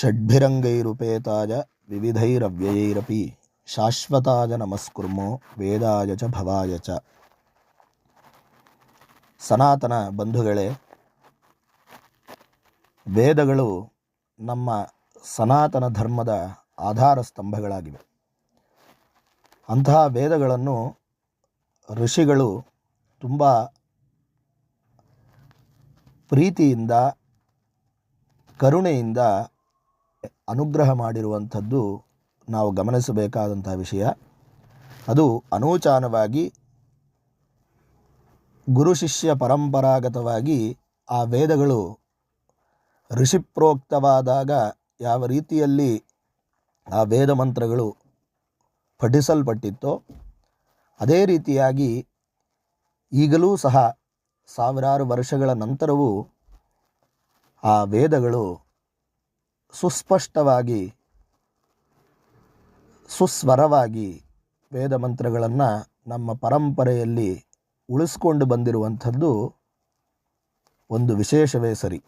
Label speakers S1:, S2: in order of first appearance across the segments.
S1: ಷಡ್ಭಿರಂಗೈರುಪೇತಾಯ ವಿವಿಧೈರವ್ಯಯೈರಪಿ ಶಾಶ್ವತಾಯ ನಮಸ್ಕುರ್ಮೋ ವೇದಾಯ ಚ ಭವಾಯ ಚ. ಸನಾತನ ಬಂಧುಗಳೇ, ವೇದಗಳು ನಮ್ಮ ಸನಾತನ ಧರ್ಮದ ಆಧಾರ ಸ್ತಂಭಗಳಾಗಿವೆ ಅಂತಹ ವೇದಗಳನ್ನು ಋಷಿಗಳು ತುಂಬ ಪ್ರೀತಿಯಿಂದ, ಕರುಣೆಯಿಂದ ಅನುಗ್ರಹ ಮಾಡಿರುವಂಥದ್ದು ನಾವು ಗಮನಿಸಬೇಕಾದಂಥ ವಿಷಯ. ಅದು ಅನೂಚಾನವಾಗಿ ಗುರು ಶಿಷ್ಯ ಪರಂಪರಾಗತವಾಗಿ ಆ ವೇದಗಳು ಋಷಿಪ್ರೋಕ್ತವಾದಾಗ ಯಾವ ರೀತಿಯಲ್ಲಿ ಆ ವೇದ ಮಂತ್ರಗಳು ಪಠಿಸಲ್ಪಟ್ಟಿತ್ತೋ, ಅದೇ ರೀತಿಯಾಗಿ ಈಗಲೂ ಸಹ ಸಾವಿರಾರು ವರ್ಷಗಳ ನಂತರವೂ ಆ ವೇದಗಳು ಸುಸ್ಪಷ್ಟವಾಗಿ, ಸುಸ್ವರವಾಗಿ ವೇದ ಮಂತ್ರಗಳನ್ನು ನಮ್ಮ ಪರಂಪರೆಯಲ್ಲಿ ಉಳಿಸ್ಕೊಂಡು ಬಂದಿರುವಂಥದ್ದು ಒಂದು ವಿಶೇಷವೇ ಸರಿ.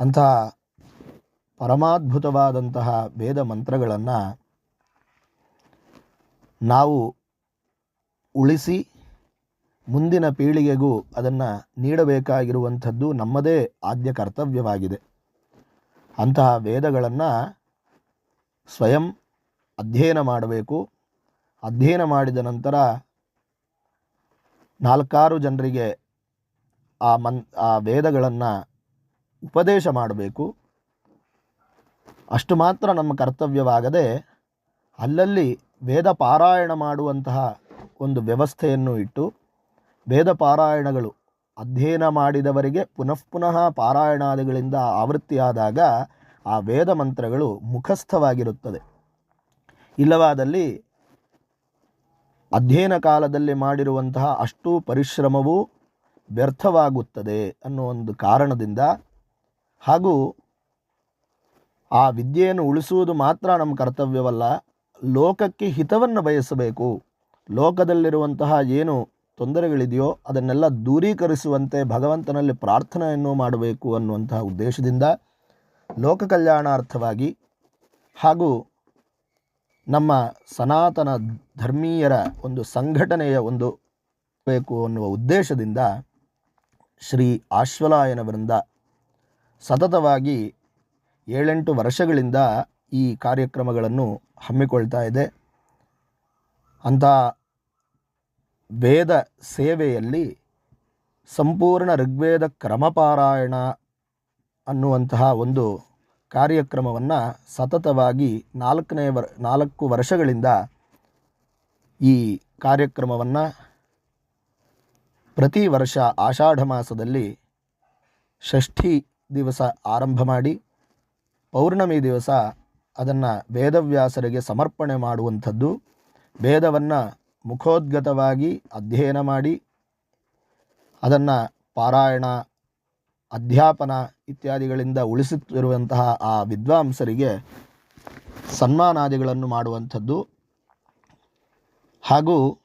S1: ಅಂತಹ ಪರಮಾದ್ಭುತವಾದಂತಹ ವೇದ ಮಂತ್ರಗಳನ್ನು ನಾವು ಉಳಿಸಿ ಮುಂದಿನ ಪೀಳಿಗೆಗೂ ಅದನ್ನು ನೀಡಬೇಕಾಗಿರುವಂಥದ್ದು ನಮ್ಮದೇ ಆದ್ಯ ಕರ್ತವ್ಯವಾಗಿದೆ. ಅಂತಹ ವೇದಗಳನ್ನು ಸ್ವಯಂ ಅಧ್ಯಯನ ಮಾಡಬೇಕು. ಅಧ್ಯಯನ ಮಾಡಿದ ನಂತರ ನಾಲ್ಕಾರು ಜನರಿಗೆ ಆ ಮನ್, ಆ ವೇದಗಳನ್ನು ಉಪದೇಶ ಮಾಡಬೇಕು. ಅಷ್ಟು ಮಾತ್ರ ನಮ್ಮ ಕರ್ತವ್ಯವಾಗದೆ ಅಲ್ಲಲ್ಲಿ ವೇದ ಪಾರಾಯಣ ಮಾಡುವಂತಹ ಒಂದು ವ್ಯವಸ್ಥೆಯನ್ನು ಇಟ್ಟು ವೇದ ಪಾರಾಯಣಗಳು ಅಧ್ಯಯನ ಮಾಡಿದವರಿಗೆ ಪುನಃ ಪುನಃ ಪಾರಾಯಣಾದಿಗಳಿಂದ ಆವೃತ್ತಿಯಾದಾಗ ಆ ವೇದ ಮಂತ್ರಗಳು ಮುಖಸ್ಥವಾಗಿರುತ್ತದೆ. ಇಲ್ಲವಾದಲ್ಲಿ ಅಧ್ಯಯನ ಕಾಲದಲ್ಲಿ ಮಾಡಿರುವಂತಹ ಅಷ್ಟು ಪರಿಶ್ರಮವು ವ್ಯರ್ಥವಾಗುತ್ತದೆ ಅನ್ನೋ ಒಂದು ಕಾರಣದಿಂದ ಹಾಗೂ ಆ ವಿದ್ಯೆಯನ್ನು ಉಳಿಸುವುದು ಮಾತ್ರ ನಮ್ಮ ಕರ್ತವ್ಯವಲ್ಲ, ಲೋಕಕ್ಕೆ ಹಿತವನ್ನು ಬಯಸಬೇಕು. ಲೋಕದಲ್ಲಿರುವಂತಹ ಏನು ತೊಂದರೆಗಳಿದೆಯೋ ಅದನ್ನೆಲ್ಲ ದೂರೀಕರಿಸುವಂತೆ ಭಗವಂತನಲ್ಲಿ ಪ್ರಾರ್ಥನೆಯನ್ನು ಮಾಡಬೇಕು ಅನ್ನುವಂತಹ ಉದ್ದೇಶದಿಂದ ಲೋಕ ಕಲ್ಯಾಣಾರ್ಥವಾಗಿ ಹಾಗೂ ನಮ್ಮ ಸನಾತನ ಧರ್ಮೀಯರ ಒಂದು ಸಂಘಟನೆಯ ಒಂದು ಬೇಕು ಅನ್ನುವ ಉದ್ದೇಶದಿಂದ ಶ್ರೀ ಆಶ್ವಲಾಯನವರಿಂದ ಸತತವಾಗಿ ಏಳೆಂಟು ವರ್ಷಗಳಿಂದ ಈ ಕಾರ್ಯಕ್ರಮಗಳನ್ನು ಹಮ್ಮಿಕೊಳ್ತಾ ಇದೆ. ಅಂಥ ವೇದ ಸೇವೆಯಲ್ಲಿ ಸಂಪೂರ್ಣ ಋಗ್ವೇದ ಕ್ರಮಪಾರಾಯಣ ಅನ್ನುವಂತಹ ಒಂದು ಕಾರ್ಯಕ್ರಮವನ್ನು ಸತತವಾಗಿ ನಾಲ್ಕನೇ ವರ್, ನಾಲ್ಕು ವರ್ಷಗಳಿಂದ ಈ ಕಾರ್ಯಕ್ರಮವನ್ನು ಪ್ರತಿ ವರ್ಷ ಆಷಾಢ ಮಾಸದಲ್ಲಿ ಷಷ್ಠಿ ದಿವಸ ಆರಂಭ ಮಾಡಿ ಪೌರ್ಣಮಿ ದಿವಸ ಅದನ್ನು ವೇದವ್ಯಾಸರಿಗೆ ಸಮರ್ಪಣೆ ಮಾಡುವಂಥದ್ದು. ವೇದವನ್ನು ಮುಖೋದ್ಗತವಾಗಿ ಅಧ್ಯಯನ ಮಾಡಿ ಅದನ್ನು ಪಾರಾಯಣ, ಅಧ್ಯಾಪನ ಇತ್ಯಾದಿಗಳಿಂದ ಉಳಿಸುತ್ತಿರುವಂತಹ ಆ ವಿದ್ವಾಂಸರಿಗೆ ಸನ್ಮಾನಾದಿಗಳನ್ನು ಮಾಡುವಂಥದ್ದು. ಹಾಗೂ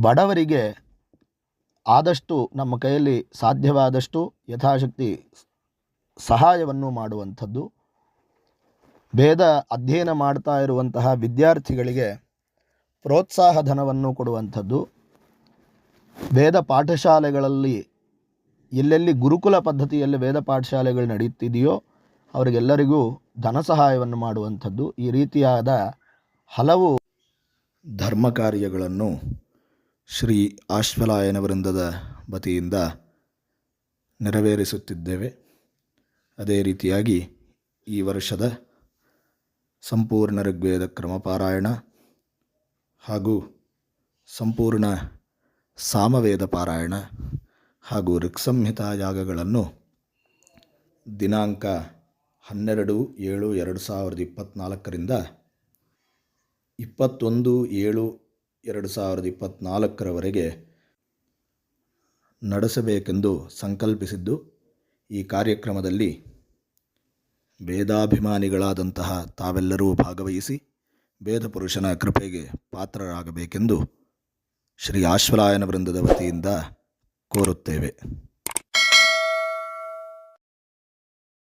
S1: ಬಡವರಿಗೆ ಆದಷ್ಟು ನಮ್ಮ ಕೈಯಲ್ಲಿ ಸಾಧ್ಯವಾದಷ್ಟು ಯಥಾಶಕ್ತಿ ಸಹಾಯವನ್ನು ಮಾಡುವಂಥದ್ದು. ವೇದ ಅಧ್ಯಯನ ಮಾಡ್ತಾ ಇರುವಂತಹ ವಿದ್ಯಾರ್ಥಿಗಳಿಗೆ ಪ್ರೋತ್ಸಾಹ ಧನವನ್ನು ಕೊಡುವಂಥದ್ದು. ವೇದ ಪಾಠಶಾಲೆಗಳಲ್ಲಿ ಎಲ್ಲೆಲ್ಲಿ ಗುರುಕುಲ ಪದ್ಧತಿಯಲ್ಲಿ ವೇದ ಪಾಠಶಾಲೆಗಳು ನಡೆಯುತ್ತಿದೆಯೋ ಅವರಿಗೆಲ್ಲರಿಗೂ ಧನ ಸಹಾಯವನ್ನು ಮಾಡುವಂಥದ್ದು. ಈ ರೀತಿಯಾದ ಹಲವು ಧರ್ಮ ಕಾರ್ಯಗಳನ್ನು ಶ್ರೀ ಆಶ್ವಲಾಯನ ವೃಂದದ ವತಿಯಿಂದ ನೆರವೇರಿಸುತ್ತಿದ್ದೇವೆ. ಅದೇ ರೀತಿಯಾಗಿ ಈ ವರ್ಷದ ಸಂಪೂರ್ಣ ಋಗ್ವೇದ ಕ್ರಮಪಾರಾಯಣ ಹಾಗೂ ಸಂಪೂರ್ಣ ಸಾಮವೇದ ಪಾರಾಯಣ ಹಾಗೂ ಋಕ್ಸಂಹಿತಾ ಯಾಗಗಳನ್ನು ದಿನಾಂಕ ಹನ್ನೆರಡು ಏಳು ಎರಡು ಸಾವಿರದ ಇಪ್ಪತ್ತ್ನಾಲ್ಕರಿಂದ ಇಪ್ಪತ್ತೊಂದು ಏಳು ಎರಡು ಸಾವಿರದ ಇಪ್ಪತ್ತ್ನಾಲ್ಕರವರೆಗೆ ನಡೆಸಬೇಕೆಂದು ಸಂಕಲ್ಪಿಸಿದ್ದು, ಈ ಕಾರ್ಯಕ್ರಮದಲ್ಲಿ ವೇದಾಭಿಮಾನಿಗಳಾದಂತಹ ತಾವೆಲ್ಲರೂ ಭಾಗವಹಿಸಿ ವೇದಪುರುಷನ ಕೃಪೆಗೆ ಪಾತ್ರರಾಗಬೇಕೆಂದು ಶ್ರೀ ಆಶ್ವಲಾಯನ ವೃಂದದ ವತಿಯಿಂದ ಕೋರುತ್ತೇವೆ.